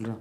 Yeah.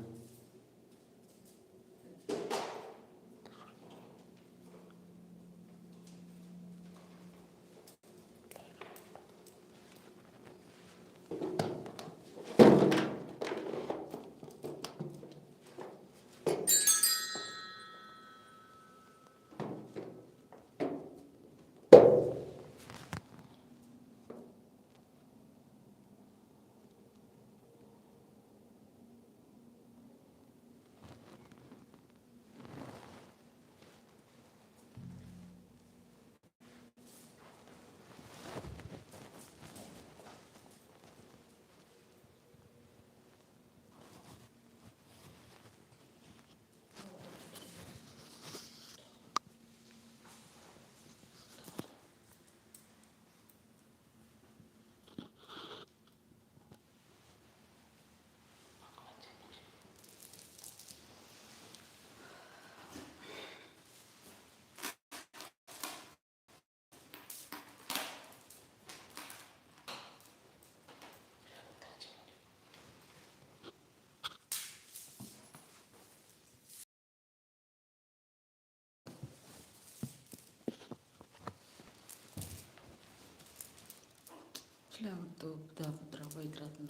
పవిత్రాత్మ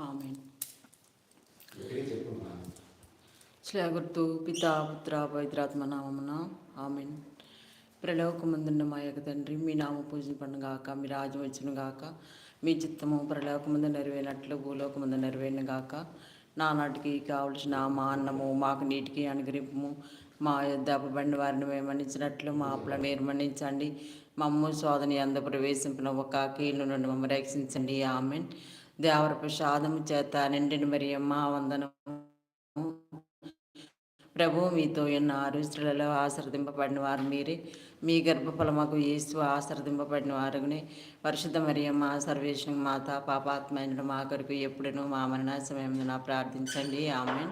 amen శ్లాఘర్తు పితా పుత్ర పవిత్రాత్మ నామమున ఆమెన్ ప్రలోకమందున్న మా యొక్క తండ్రి మీ నామ పూజింపను గాక మీ రాజ్యం వచ్చును గాక మీ చిత్తము ప్రలోకమందు నెరవేరినట్లు భూలోకమందు నెరవేరిన గాక నానాటికి కావలసిన మా అన్నము మాకు నీటికి అనుగ్రహింపము మా యొద్ద అప్పబడిన వారిని మేము మన్నించినట్లు మా అప్పులను మీరు మన్నించండి మమ్ము శోధన అంద ప్రవేశింపిన ఒక కీళ్ళు నుండి మమ్మ రక్షించండి. ఆమెన్. దేవర ప్రసాదము చేత నిండిన మరి అమ్మ వందనము. ప్రభు మీతో ఉన్నారు స్త్రీలలో ఆశ్రదింపబడిన వారు మీరే. మీ గర్భఫలమకు యేసు ఆశ్రదింపబడిన వారుని పరిశుద్ధ మరియమ్మ సర్వేశ్వర మాత పాపాత్మైన మా కొరకు ఎప్పుడునూ మా మరణ సమయంలో ప్రార్థించండి. ఆమె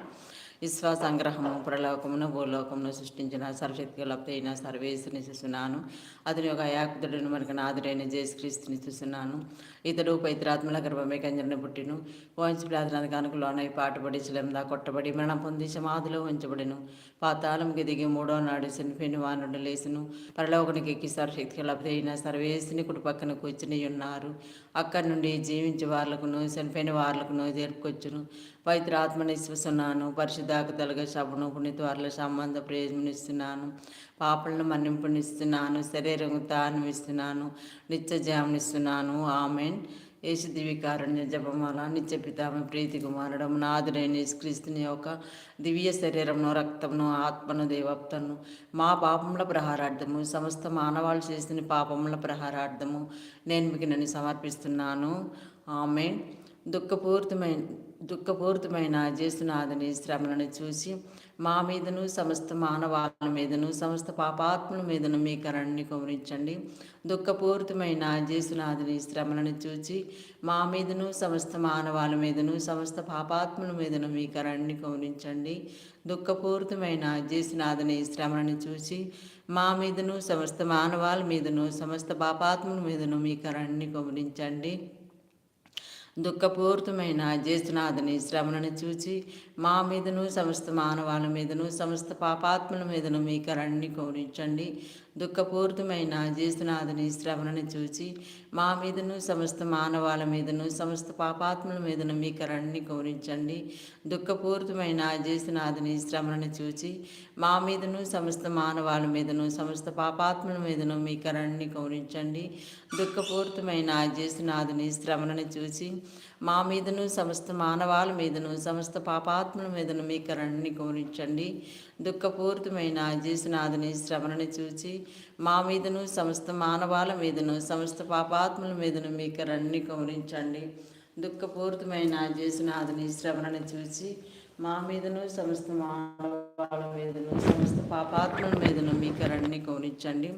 విశ్వాస సంగ్రహము ప్రలోకమును భూలోకమును సృష్టించిన సర్వశక్తి లబ్ధైన సర్వేశ్వరిని చూస్తున్నాను. అతని యొక్క యాకుదుడిని మనకు నాదుడైన జయశ్రీస్తుని చూస్తున్నాను. ఇతడు పైత్రాత్మల గర్భమే కంజరిని పుట్టిను. వంశ ప్రార్థనకు అనుకులోనై పాటుపడి చిలందా కొట్టబడి మరణం పొంది సమాధిలో ఉంచబడిను. పాతాళంకి దిగి మూడో నాడు శనిపోయిన వానుడు లేసును పరలోకనికి ఎక్కి సర్వశక్తి లబ్ధైన సర్వేశ్వని కుడి పక్కన కూర్చుని ఉన్నారు. అక్కడి నుండి జీవించే వాళ్ళకును చనిపోయిన వాళ్ళకును జరుపుకొచ్చును పవిత్ర ఆత్మని విశ్వసున్నాను పరిశుద్ధాక తలగ శబను పుణ్యత్వార్ల సంబంధ ప్రయోజనమిస్తున్నాను పాపలను మన్నింపునిస్తున్నాను శరీరం తానమిస్తున్నాను నిత్య జామనిస్తున్నాను ఆమెన్. యేసు దివికారణ్య జపమాల నిత్య పితామ ప్రీతి కుమారుడము నాదుడైన క్రీస్తుని యొక్క దివ్య శరీరమును రక్తమును ఆత్మను దేవప్తను మా పాపముల ప్రహారార్థము సమస్త మానవాళి చేసిన పాపముల ప్రహారార్థము నేను మీకు నన్ను సమర్పిస్తున్నాను. ఆమె దుఃఖపూరితమైన దుఃఖపూరితమైన జేసునాథని శ్రమలను చూసి మా మీదను సమస్త మానవాళ్ళ మీదను సమస్త పాపాత్ముల మీదను మీ కరణ్ణి కుమరించండి దుఃఖపూరితమైన జేసునాథుని శ్రమలను చూచి మా మీదను సమస్త మానవాళి మీదను సమస్త పాపాత్ముల మీదను మీ కరణ్ణి కుమరించండి దుఃఖపూరితమైన జేసునాథుని శ్రమలను చూసి మా మీదను సమస్త మానవాళ్ళ మీదను సమస్త పాపాత్ముల మీదను మీ కరణ్ణి కుమరించండి దుఃఖపూరితమైన జ్యేష్ఠనాథుని శ్రమణను చూచి మా మీదను సమస్త మానవాళి మీదను సమస్త పాపాత్మల మీదను మీ కరణ్ణి కౌరించండి దుఃఖపూరితమైన జీసునాథుని శ్రవణని చూచి మా మీదను సమస్త మానవాళి మీదను సమస్త పాపాత్మల మీదను మీ కరణ్ణి కౌరించండి దుఃఖపూరితమైన జీసునాథుని శ్రవణని చూచి మా మీదను సమస్త మానవాళి మీదను సమస్త పాపాత్మల మీదను మీ కరణ్ణి కౌరించండి దుఃఖపూరితమైన జీసునాథుని శ్రవణని చూసి మా మీదను సమస్త మానవాల మీదను సమస్త పాపాత్మల మీదను మీ కరణ్ణి కోరించండి దుఃఖపూరితమైన జీసునాథుని శ్రవణని చూచి మా మీదను సమస్త మానవాల మీదను సమస్త పాపాత్మల మీదను మీ కరణ్ణి కౌరించండి దుఃఖపూరితమైన జీసునాథుని శ్రవణని చూసి మా మీదను సమస్త మానవాల మీదను సమస్త పాపాత్మల మీదను మీ కరణ్ణి కోరించండి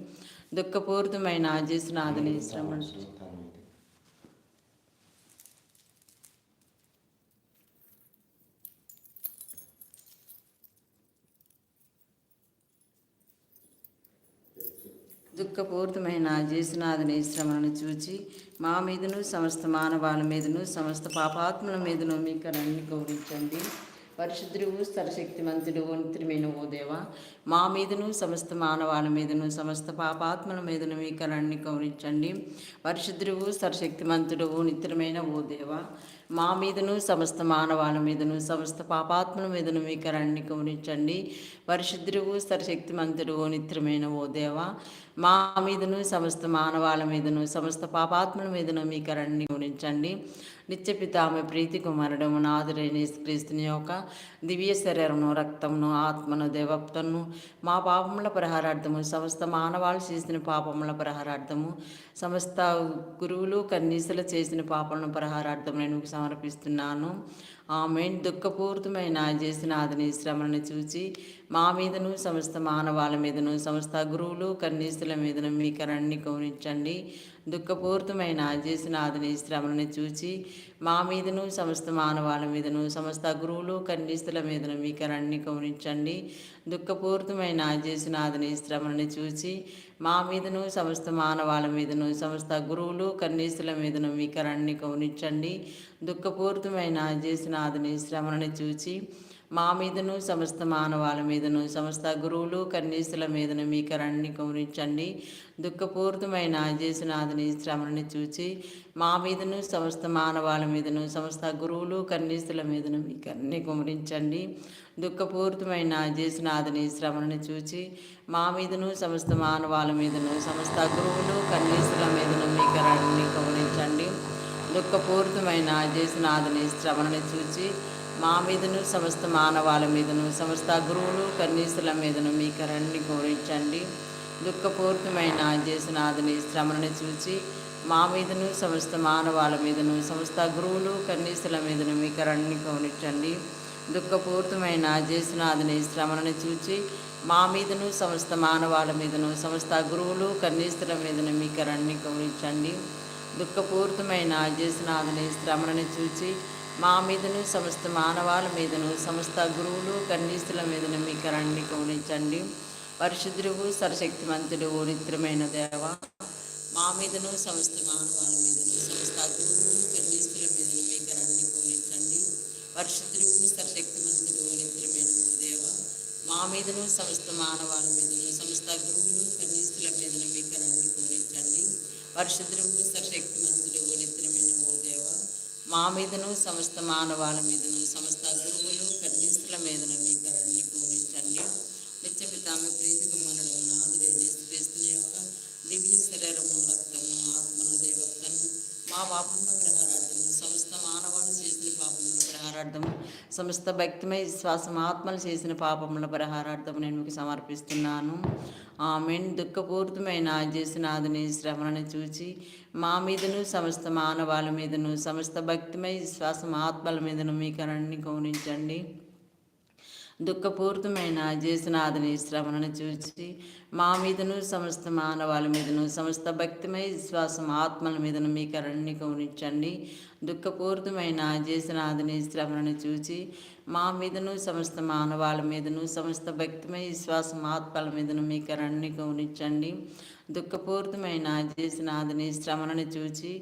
దుఃఖపూరితమైన జీసునాథుని శ్రవణ దుఃఖపూరితమైన జేసునాథుని శ్రమను చూచి మా మీదను సమస్త మానవాళి మీదను సమస్త పాపాత్మల మీదను మీ కరాన్ని గౌరవించండి. పరిశుద్ధుడు సరశక్తిమంతుడు నిత్యమైన ఓ దేవ మా మీదను సమస్త మానవాళి మీదను సమస్త పాపాత్మల మీదను మీ కరాన్ని గౌరవించండి. పరిశుద్ధుడు సరశక్తిమంతుడు నిత్రమైన ఓ దేవ మా మీదను సమస్త మానవాళి మీదను సమస్త పాపాత్మల మీదను మీ కరాన్ని గమనించండి. పరిశుద్ధువు సరశక్తి మంతుడు నిత్యమైన ఓ దేవ. మా మీదను సమస్త మానవాళి మీదను సమస్త పాపాత్మల మీదను మీ కరాన్ని గమనించండి. నిత్యపిత ఆమె ప్రీతి కుమారుడము నాదురైన క్రీస్తుని యొక్క దివ్య శరీరమును రక్తమును ఆత్మను దేవప్తను మా పాపముల పరిహారార్థము సమస్త మానవాళి చేసిన పాపముల పరిహారార్థము సమస్త గురువులు కన్నీసులు చేసిన పాపలను పరిహారార్థం నేను సమర్పిస్తున్నాను. ఆమె దుఃఖపూరితమైన చేసిన అతని శ్రమను చూచి మా మీదను సమస్త మానవాళి మీదను సమస్త గురువులు కన్నీసుల మీదను మీ కరణ్ణి గౌనించండి దుఃఖపూరితమైన చేసిన అతని శ్రమను చూచి మా మీదను సమస్త మానవాళి మీదను సమస్త గురువులు కన్నీసుల మీదను మీ కరణ్ణి గౌనించండి దుఃఖపూరితమైన చేసిన అతని శ్రమను చూచి మా మీదను సమస్త మానవాళి మీదను సమస్త గురువులు కన్నీసుల మీదను మీ కరణ్ణి గౌనించండి దుఃఖపూరితమైన చేసిన అతని శ్రమను చూచి మా మీదను సమస్త మానవాళ మీదను సమస్త గురువులు కన్నీసుల మీదను మీ కరణ్ణి గౌరవించండి దుఃఖపూరితమైన చేసినాథని శ్రమను చూచి మా మీదను సమస్త మానవాళ మీదను సమస్త గురువులు కన్నీసుల మీదను మీ కరణ్ణి గమనించండి దుఃఖపూరితమైన చేసినాథని శ్రమను చూచి మా మీదను సమస్త మానవాళ మీదను సమస్త గురువులు కన్నీసుల మీదను మీ కరణ్ణి గమనించండి దుఃఖపూరితమైన చేసినాథని శ్రవణని చూచి మా మీదను సమస్త మానవాళి మీదను సమస్త గురువులు కన్నీసుల మీదను మీ కరణ్ణి గౌరవించండి దుఃఖపూర్తమైన చేసినాథుని శ్రమణని చూచి మా మీదను సమస్త మానవాళి మీదను సమస్త గురువులు కన్నీసుల మీదను మీ కరణ్ణి గౌరవించండి దుఃఖపూర్తమైన జేసునాథుని శ్రమణని చూచి మా మీదను సమస్త మానవాళి మీదను సమస్త గురువులు కన్నీసుల మీదను మీ కరణ్ణి గౌరవించండి దుఃఖపూరితమైన చేసినాథుని శ్రమణని చూచి మా మీదను సమస్త మానవాల మీదను సమస్త గురువులు కన్నీస్తుల మీదను మీ కరణ్ణి గమనించండి పరిశుద్ధుడు సరశక్తిమంతుడు నిత్రమైన దేవ మా మీదను సమస్త మానవాల మీదను సమస్త గురువులు కన్నీస్తుల మీదను మీ కరణ్ణి గమనించండి పరిశుద్ధుడు సరశక్తిమంతుడు నిత్రమైన దేవ మా మీదను సమస్త మానవాల మీదను సమస్త గురువులు కన్నీస్తుల మీదను మీ కరణ్ణి గమనించండి పరిశుద్ధుడు మా మీదను సమస్త మానవాల మీదను సమస్త గురువులు కన్యస్తుల మీదను మీ కరణ్ణి పూరించండి నిత్యపితామ ప్రీతి కుమారుడు నాదుడే యొక్క దివ్య శరీరము రక్తము ఆత్మను దేవతను మా పాపముల ప్రహారార్థము సమస్త మానవాళ్ళు చేసిన పాపముల ప్రహారార్థము సమస్త భక్తిమై విశ్వాసం ఆత్మలు చేసిన పాపముల పరిహారార్థం నేను మీకు సమర్పిస్తున్నాను. ఆమెన్. దుఃఖపూరితమైన చేసినాథుని శ్రవణని చూచి మా మీదను సమస్త మానవాళి మీదను సమస్త భక్తిమై విశ్వాసం ఆత్మల మీదను మీ కరణ్ణి గౌనించండి. దుఃఖపూరితమైన చేసినాథుని శ్రమణను చూచి మా మీదను సమస్త మానవాళి మీదను సమస్త భక్తిమై విశ్వాసం ఆత్మల మీదను మీ కరణ్ణి గౌనించండి దుఃఖపూరితమైన చేసినాథుని శ్రమణను చూచి మా మీదను సమస్త మానవాళి మీదను సమస్త భక్తిమై విశ్వాసం ఆత్మల మీదను మీ కరణ్ణి గౌనించండి దుఃఖపూరితమైన చేసినాథని శ్రమణను చూచి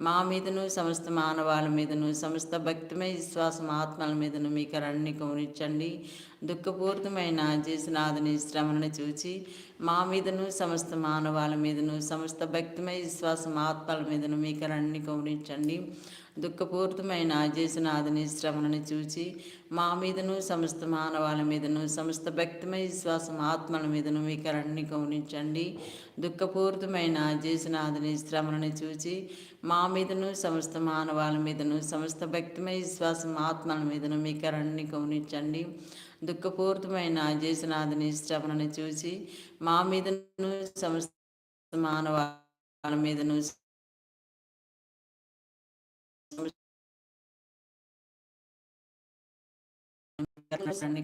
మా మీదను సమస్త మానవాళి మీదను సమస్త భక్తిమై విశ్వాసం ఆత్మల మీదను మీ కరణ్ణి గౌనించండి దుఃఖపూరితమైన చేసినాథని శ్రమణని చూచి మా మీదను సమస్త మానవాళి మీదను సమస్త భక్తిమై విశ్వాసం ఆత్మల మీదను మీ కరణ్ణి గౌనించండి దుఃఖపూరితమైన చేసినాథని శ్రమను చూచి మా మీదను సమస్త మానవాళి మీదను సమస్త భక్తిమయ విశ్వాసం ఆత్మల మీదను మీ కరణ్ణి గౌనించండి దుఃఖపూరితమైన చేసినాథని శ్రమణని చూచి మా మీదను సమస్త మానవాల మీదను సమస్త భక్తిమయ విశ్వాసం ఆత్మల మీదను మీ కరణ్ణి గౌనించండి దుఃఖపూరితమైన జయసునాథుని శ్రమణని చూచి మా మీదను సమస్త మానవాల మీదను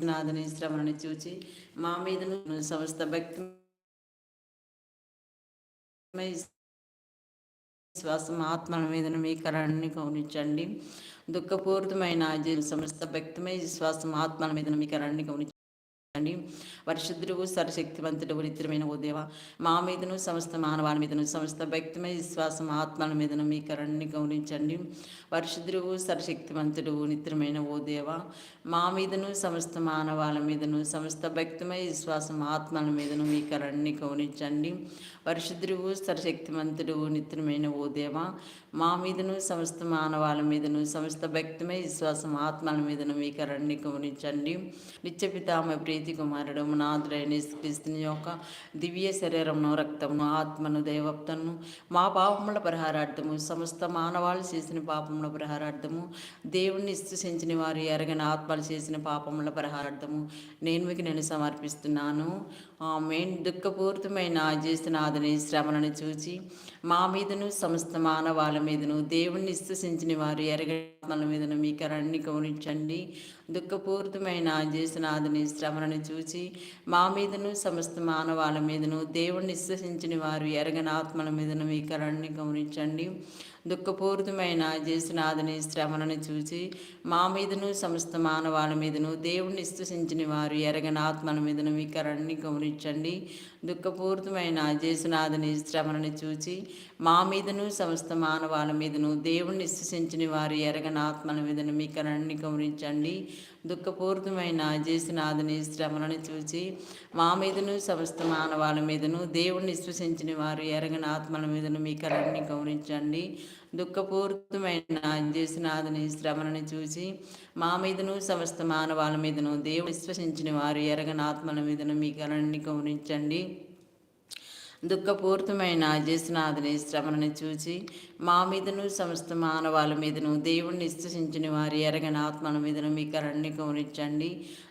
నాథుని శ్రవణని చూచి మా మీదను సమస్త భక్తి విశ్వాసం ఆత్మల మీద మీ గౌనించండి. దుఃఖపూరితమైన సమస్త భక్తిమై విశ్వాసం ఆత్మల మీద మీ గౌనించండి అండి పరిశుద్ధుడు సర్వశక్తివంతుడు నిత్యమైన ఓ దేవ మా మీదను సమస్త మానవాళి మీదను సమస్త భక్తిమయ విశ్వాసం ఆత్మల మీదను మీ కరణ్ణి గౌరవించండి పరిశుద్ధుడు సర్వశక్తివంతుడు నిత్యమైన ఓ దేవ మా మీదను సమస్త మానవాళి మీదను సమస్త భక్తిమయ విశ్వాసం ఆత్మల మీదను మీ కరణ్ణి గౌరవించండి పరిశుద్ధుడు సర్వశక్తివంతుడు నిత్యమైన ఓ దేవ మా మీదను సమస్త మానవాళి మీదను సమస్త భక్తిమయ విశ్వాసం ఆత్మల మీదను మీ కరణ్ణి గమనించండి. నిత్యపితామ ప్రీతి కుమారుడు నాథుడైన క్రీస్తుని యొక్క దివ్య శరీరమును రక్తమును ఆత్మను దేవప్తను మా పాపముల పరిహారార్థము సమస్త మానవాళి చేసిన పాపముల పరిహారార్థము దేవుణ్ణి స్థుతించిన వారు ఎరగని ఆత్మలు చేసిన పాపముల పరిహారార్థము నేను మీకు నేను సమర్పిస్తున్నాను. మెయిన్ దుఃఖపూరితమైన చేసిన అదని శ్రమలను చూచి మా మీదను సమస్త మానవాళ్ళ మీదను దేవుణ్ణి విశ్వసించిన వారు ఎరగల మీదను మీ కరణ్ణి గౌనించండి దుఃఖపూరితమైన చేసినాథుని శ్రమలను చూచి మా మీదను సమస్త మానవాళ్ళ మీదను దేవుణ్ణి విశ్వసించిన వారు ఎరగనాత్మల మీదను మీ కరణ్ణి గౌనించండి దుఃఖపూరితమైన జేసునాథుని శ్రమలను చూచి మా మీదను సమస్త మానవాళ్ళ మీదను దేవుణ్ణి విశ్వసించిన వారు ఎరగని ఆత్మల మీదను మీ కరణ్ణి గమనించండి. దుఃఖపూరితమైన జేసునాథుని శ్రమలను చూచి మా మీదను సమస్త మానవాల మీదను దేవుణ్ణి విశ్వసించిన వారు ఎరగని ఆత్మల మీదను మీ కరణ్ణి గమనించండి దుఃఖపూరితమైన జేసునాథుని శ్రమలను చూచి మా మీదను సమస్త మానవాల మీదను దేవుణ్ణి విశ్వసించిన వారు ఎరగని ఆత్మల మీదను మీ కరణ్ణి గమనించండి దుఃఖపూరితమైన జేసునాథుని శ్రమలను చూసి మా మీదను సమస్త మానవాల మీదను దేవుడు విశ్వసించిన వారు ఎరగని ఆత్మల మీదను మీ కరణ్ణి గమనించండి దుఃఖపూర్తమైన చేసినాథుని శ్రమను చూచి మా మీదను సమస్త మానవాళ్ళ మీదను దేవుణ్ణి విశ్వసించిన వారి ఎరగని ఆత్మల మీదను మీ కరణ్ణి గమనించండి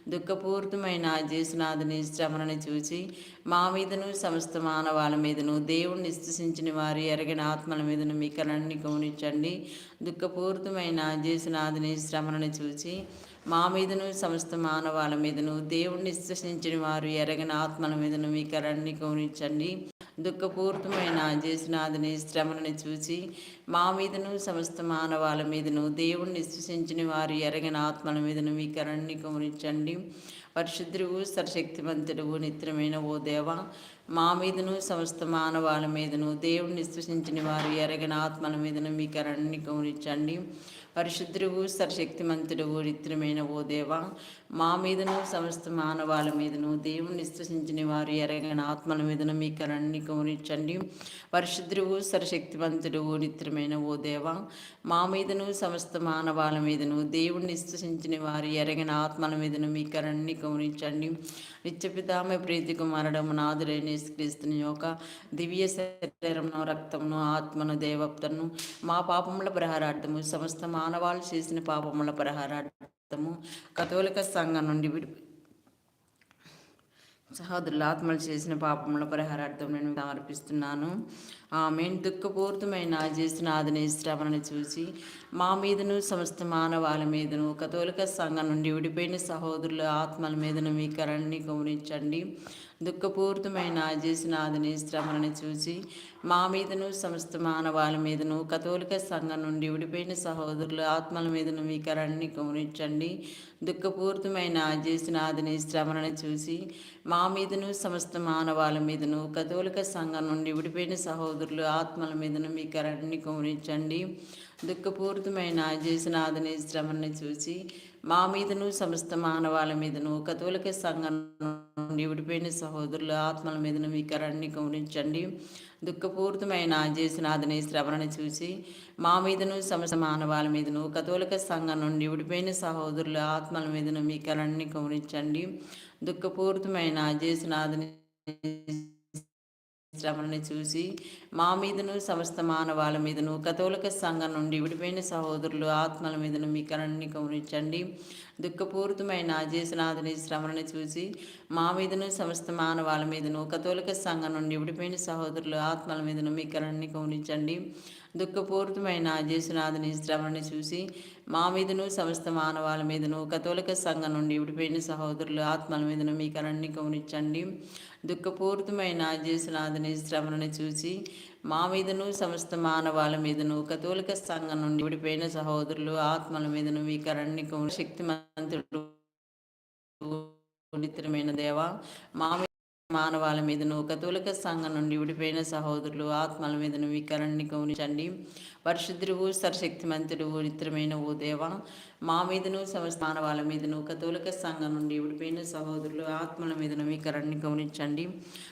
దుఃఖపూర్తమైన జేసునాథుని శ్రమను చూచి మా మీదను సమస్త మానవాళ్ళ మీదను దేవుణ్ణి విశ్వసించిన వారి ఎరగని ఆత్మల మీదను మీ కరణ్ణి గమనించండి దుఃఖపూర్తమైన జేసునాథుని శ్రమను చూచి మా మీదను సమస్త మానవాళ్ళ మీదను దేవుణ్ణి విశ్వసించిన వారు ఎరగని ఆత్మల మీదను మీ కరణ్ణి గమనించండి దుఃఖపూరితమైన జేసునాథుని శ్రమలను చూచి మా మీదను సమస్త మానవాల మీదను దేవుణ్ణి విశ్వసించిన వారి ఎరగిన ఆత్మల మీదను మీ కరణ్ణి గమనించండి పరిశుద్ధుడు సర్శక్తివంతుడు నిత్యమైన ఓ దేవ మా మీదను సమస్త మానవాల మీదను దేవుణ్ణి విశ్వసించిన వారు ఎరగిన ఆత్మల మీదను మీ కరణ్ణి గమనించండి పరిశుద్ధుడు సరశక్తిమంతుడు నిత్యమైన ఓ దేవ మా మీదను సమస్త మానవాళ్ళ మీదను దేవుని విశ్వసించిన వారు ఎరగని ఆత్మల మీదను మీ కరణ్ణి గమనించండి పరిశుద్ధువు సర్శక్తివంతుడు నిత్యమైన ఓ దేవ మా మీదను సమస్త మానవాళ్ళ మీదను దేవుణ్ణి విశ్వసించిన వారు ఎరగిన ఆత్మల మీదను మీ కరణ్ణి గమనించండి నిత్యపితామ ప్రీతి కుమారడము నాదులైన క్రీస్తుని యొక్క దివ్య శరీరమును రక్తమును ఆత్మను దేవప్తను మా పాపముల ప్రహారార్థము సమస్త మానవాళ్ళు చేసిన పాపముల ప్రహారార్థము కథోలిక సంఘం నుండి విడి సహోదరుల ఆత్మలు చేసిన పాపముల పరిహారార్థం నేను సమర్పిస్తున్నాను. ఆమె దుఃఖపూరితమైన చేసిన ఆదిని శ్రవణని చూసి మా మీదను సమస్త మానవాళ మీదను కథోలిక సంఘం నుండి విడిపోయిన సహోదరుల ఆత్మల మీదను మీ కరణ్ణి గమనించండి దుఃఖపూరితమైన చేసినాదిని శ్రమలను చూసి మా మీదను సమస్త మానవాల మీదను కథోలిక సంఘం నుండి విడిపోయిన సహోదరుల ఆత్మల మీదను మీ కరణ్ణి గమనించండి దుఃఖపూరితమైన చేసినాదిని శ్రమలను చూసి మా మీదను సమస్త మానవాల మీదను కథోలిక సంఘం నుండి విడిపోయిన సహోదరులు ఆత్మల మీదను మీ కరణ్ణి గమనించండి దుఃఖపూరితమైన చేసినాదిని శ్రమను చూసి మా మీదను సమస్త మానవాళి మీదను కథోలిక సంఘం నుండి విడిపోయిన సహోదరుల ఆత్మల మీదను మీ కరణ్ణి గమనించండి దుఃఖపూరితమైన చేసినాదని శ్రవణని చూసి మా మీదను సమస్త మానవాళి మీదను కథోలిక సంఘం నుండి విడిపోయిన సహోదరుల ఆత్మల మీదను మీ కరణ్ణి గమనించండి దుఃఖపూరితమైన చేసినాదని శ్రమని చూసి మా మీదను సమస్త మానవాళ మీదను కథోలిక సంఘం నుండి విడిపోయిన సహోదరులు ఆత్మల మీదను మీ కరణ్ణి గమనించండి దుఃఖపూరితమైన అజేసనాథుని శ్రమను చూసి మా మీదను సమస్త మానవాళ మీదను కథోలిక సంఘం నుండి విడిపోయిన సహోదరులు ఆత్మల మీదను మీ కరణ్ణి గమనించండి దుఃఖపూరితమైన జేసునాథుని శ్రమను చూసి మా మీదను సమస్త మానవాళ మీదను కథోలిక సంఘం నుండి విడిపోయిన సహోదరులు ఆత్మల మీదను మీ కరణ్ణి గమనించండి. దుఃఖపూరితమైన జేసునాథుని శ్రమను చూసి మా మీదను సమస్త మానవాళ మీదను కథోలిక సంఘం నుండి విడిపోయిన సహోదరులు ఆత్మల మీదను మీ కరణ్ణికం శక్తిమంతుడు నిత్యమైన దేవ మా మీద మీదను కతులక సంఘం నుండి విడిపోయిన సహోదరులు ఆత్మల మీదను మీ గమనించండి పరిశుద్ధుడు సర్శక్తిమంతుడు నిత్రమైన ఓ దేవ మా మీదను సమస్త మానవాళి మీదను కథోలిక సంఘం నుండి విడిపోయిన సహోదరులు ఆత్మల మీదను మీ కరణ్ణి గమనించండి.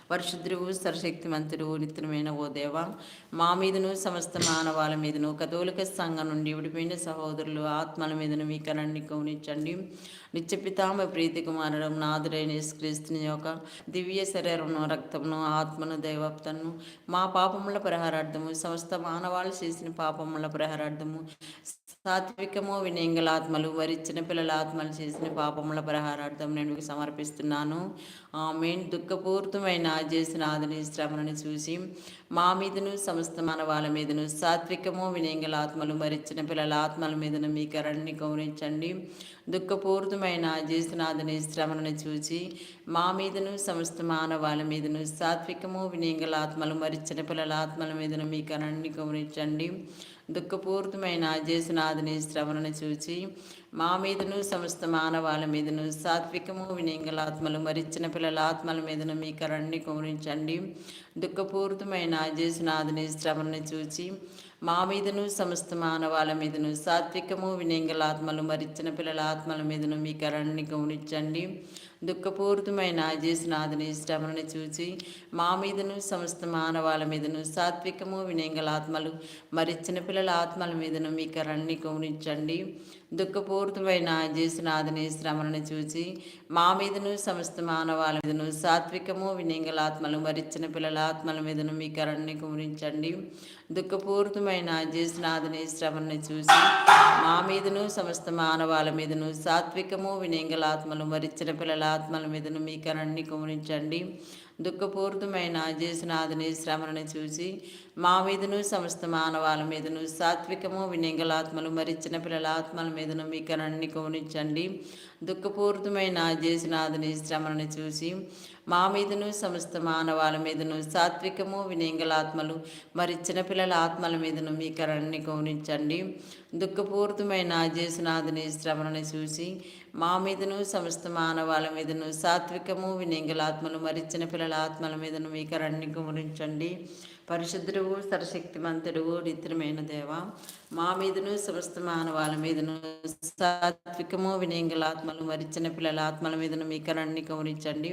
సరశక్తి సర్శక్తిమంతుడు నిత్యమైన ఓ దేవ. మా మీదను సమస్త మానవాళి మీదను కథోలిక సంఘం నుండి విడిపోయిన సహోదరులు ఆత్మల మీదను మీ కరణ్ణి గమనించండి. నిత్యపితామ ప్రీతి కుమారుడు నాదురైన క్రీస్తుని యొక్క దివ్య శరీరమును రక్తమును ఆత్మను దైవప్తను మా పాపముల పరిహారార్థము సమస్త మానవాళ్ళు చేసిన పాపముల పరిహారార్థము సాత్వికము వినయంగల ఆత్మలు వరి చిన్నపిల్లల ఆత్మలు చేసిన పాపముల పరిహారార్థం నేను సమర్పిస్తున్నాను. ఆమె దుఃఖపూర్తమైన చేసిన ఆదిని శ్రమలను చూసి మా మీదను సమస్త మానవాళి మీదను సాత్వికము వినయంగల ఆత్మలు మరి చిన్నపిల్లల ఆత్మల మీదను మీ కరణ్ణి గౌరవించండి. దుఃఖపూరితమైన జేసునాథుని శ్రమను చూచి మా మీదను సమస్త మానవాళి మీదను సాత్వికము వినయంగల ఆత్మలు మరి చిన్నపిల్లల ఆత్మల మీదను మీ కరణ్ణి గౌరవించండి. దుఃఖపూరితమైన జేసునాథుని శ్రవణను చూచి మా మీదను సమస్త మానవాళి మీదను సాత్వికము వినింగల ఆత్మలు మరిచిన పిల్లల ఆత్మల మీదను మీ కరణ్ణి కుమరించండి దుఃఖపూరితమైన జేసునాథుని శ్రవణను చూచి మా మీదను సమస్త మానవాళ మీదను సాత్వికము వినింగల ఆత్మలు మరిచిన పిల్లల ఆత్మల మీదను మీ కరణ్ణి గమనించండి దుఃఖపూరితమైన జేసునాథుని శ్రమను చూచి మా మీదను సమస్త మానవాళ మీదను సాత్వికము వినయంగల ఆత్మలు మరి పిల్లల ఆత్మల మీదను మీ కరణ్ణి గమనించండి దుఃఖపూరితమైన జేసునాథుని శ్రమను చూచి మా మీదను సమస్త మానవాళ మీదను సాత్వికము వినయంగల ఆత్మలు మరి పిల్లల ఆత్మల మీదను మీ కరణ్ణి గమనించండి దుఃఖపూరితమైన జ్యేష్ఠనాథుని శ్రవణ్ణి చూసి మా మీదను సమస్త మానవాళ మీదను సాత్వికము వినింగల ఆత్మలు మరిచిన పిల్లల ఆత్మల మీదను మీ కరణ్ణి గమనించండి. దుఃఖపూరితమైన జేసునాథుని శ్రమను చూసి మా మీదను సమస్త మానవాల మీదను సాత్వికము వినింగలాత్మలు మరిచిన పిల్లల ఆత్మల మీదను మీ కరణ్ణి గమనించండి దుఃఖపూరితమైన జేసునాథుని శ్రమను చూసి మా మీదను సమస్త మానవాల మీదను సాత్వికము వినింగలాత్మలు మరి చిన్నపిల్లల ఆత్మల మీదను మీ కరణ్ణి గమనించండి దుఃఖపూరితమైన జేసునాథుని శ్రమను చూసి మా మీదను సమస్త మానవాళ మీదను సాత్వికము వినింగలాత్మలు మరి చిన్నపిల్లల ఆత్మల మీదను మీ కరణ్ణి గురించండి. పరిశుద్ధుడు సరశక్తిమంతుడు నిత్యమైన దేవ. మా మీదను సమస్త మానవాళ్ళ మీదను సాత్వికము వినయంగలాత్మలు మరిచిన పిల్లల ఆత్మల మీదను మీ కరణ్ణి గమనించండి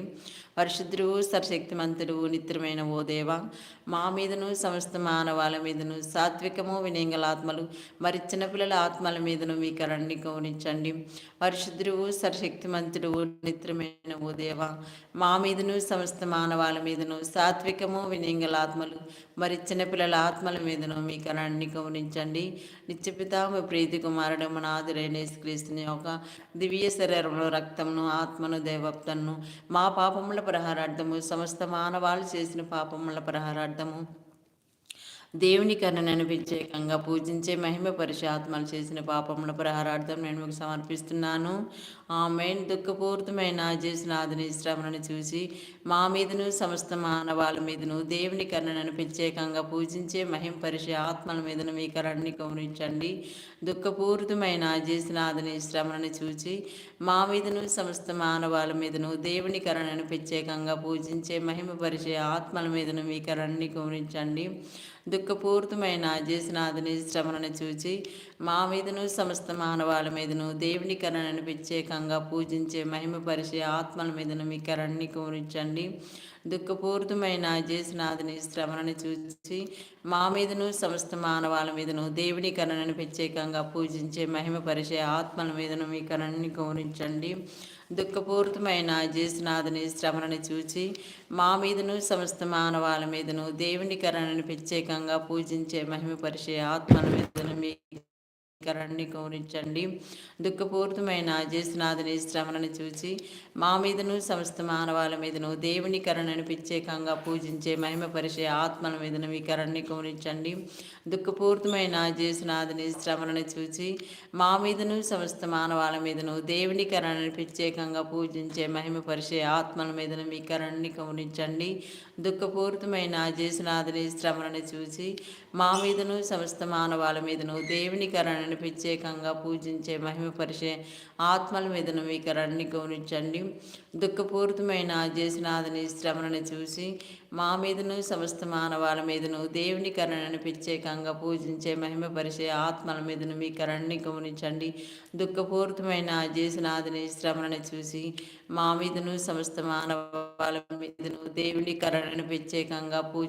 పరిశుద్ధుడు సరశక్తిమంతుడు నిత్యమైన ఓ దేవ. మా మీదను సమస్త మానవాళ్ళ మీదను సాత్వికము వినయంగలాత్మలు మరిచిన పిల్లల ఆత్మల మీదను మీ కరణ్ణి గమనించండి పరిశుద్ధుడు సరశక్తిమంతుడు నిత్యమైన ఓ దేవ. మా మీదను సమస్త మానవాళ్ళ మీదను సాత్వికము వినయంగలాత్మలు మరి చిన్నపిల్లల ఆత్మల మీదను మీ కరాన్ని గమనించండి. నిత్యపితామ ప్రీతి కుమారుడు మన ఆదురైన క్రీస్తుని యొక్క దివ్య శరీరంలో రక్తమును ఆత్మను దేవప్తను మా పాపముల ప్రహారార్థము సమస్త మానవాళ్ళు చేసిన పాపముల ప్రహారార్థము దేవుని కర్ణను అనిపించేకంగా పూజించే మహిమ పరిశాత్మలు చేసిన పాపముల ప్రహారార్థం నేను మీకు సమర్పిస్తున్నాను. మెయిన్ దుఃఖపూరితమైన చేసిన ఆదిని చూసి మా మీదను సమస్త మానవాళ్ళ మీదను దేవుని కర్ణను ప్రత్యేకంగా పూజించే మహిమ పరిశ ఆత్మల మీదను మీ కరణ్ణి గమనించండి దుఃఖపూరితమైన చేసిన ఆదిని శ్రమను చూసి మా మీదను సమస్త మానవాళ్ళ మీదను దేవుని కరణను ప్రత్యేకంగా పూజించే మహిమ పరిచే ఆత్మల మీదను మీ కరణ్ణి గమనించండి దుఃఖపూరితమైన జేసునాథుని శ్రమణను చూచి మా మీదను సమస్త మానవాళ మీదను దేవుని కరణను ప్రత్యేకంగా పూజించే మహిమ పరిచే ఆత్మల మీదను మీ కరణ్ణి కోరించండి దుఃఖపూరితమైన జేసునాథుని శ్రమను చూచి మా మీదను సమస్త మానవాళ మీదను దేవుని కరణను ప్రత్యేకంగా పూజించే మహిమ పరిచే ఆత్మల మీదను మీ కరణ్ణి కోరించండి దుఃఖపూరితమైన జేసునాథుని శ్రమణని చూచి మా మీదను సమస్త మానవాల మీదను దేవుని కరణను ప్రత్యేకంగా పూజించే మహిమపరిచే ఆత్మల మీదను మీ కరణ్ణి గౌరవించండి దుఃఖపూరితమైన జేసునాథుని శ్రమలను చూచి మా మీదను సమస్త మానవాల మీదను దేవుని కరణను ప్రత్యేకంగా పూజించే మహిమ పరిచే ఆత్మల మీదను మీ కరణ్ణి గౌరవించండి దుఃఖపూరితమైన జేసునాథుని శ్రమలను చూచి మా మీదను సమస్త మానవాల మీదను దేవుని కరణను ప్రత్యేకంగా పూజించే మహిమ పరిచే ఆత్మల మీదను మీ కరణ్ణి గౌరవించండి దుఃఖపూరితమైన జేసునాథుని శ్రమలను చూసి మా మీదను సమస్త మానవాల మీదను దేవుని కరణను కరణని ప్రత్యేకంగా పూజించే మహిమపరిచే ఆత్మల మీదను మీకు కరణ్ణి గౌనించండి. దుఃఖపూరితమైన జేసునాథని శ్రమలను చూసి మా మీదను సమస్త మానవాల మీదను దేవుని కరణను ప్రత్యేకంగా పూజించే మహిమపరిచే ఆత్మల మీదను మీ కరణ్ణి గమనించండి దుఃఖపూరితమైన జేసునాథని శ్రమలను చూసి మా మీదను సమస్త మానవాల మీదను దేవుని కరణను ప్రత్యేకంగా పూజ